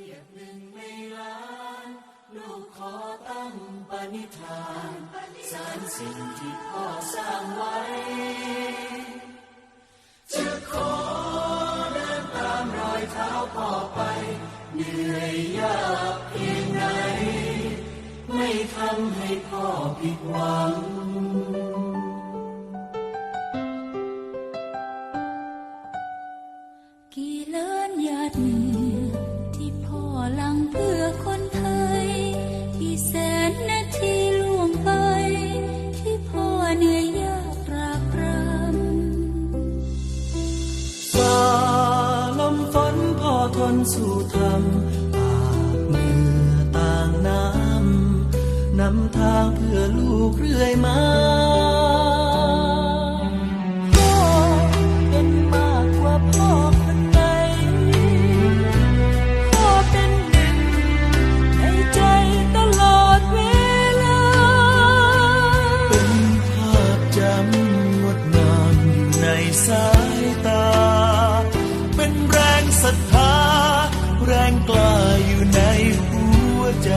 ทียบหนึ่งในล้านลูกขอตั้งปณิธานสารสิ่งที่พ่อสร้างไว้ จะขอเดินตามรอยเท้าพ่อไป เหนื่อยยากเพียงไหนไม่ทำให้พ่อผิดหวังกี่ล้านหยาดเหงื่อ พ่อทนสู้ทำปากเหงื่อต่างน้ำนำทางเพื่อลูกเรื่อยมาพ่อเป็นมากกว่าพ่อคนไหนพ่อเป็นหนึ่งในใจตลอดเวลาเป็นภาพจำงดงามอยู่ในสายตา เป็นแรงศรัทธา งกล้าอยู่ในหัวใจ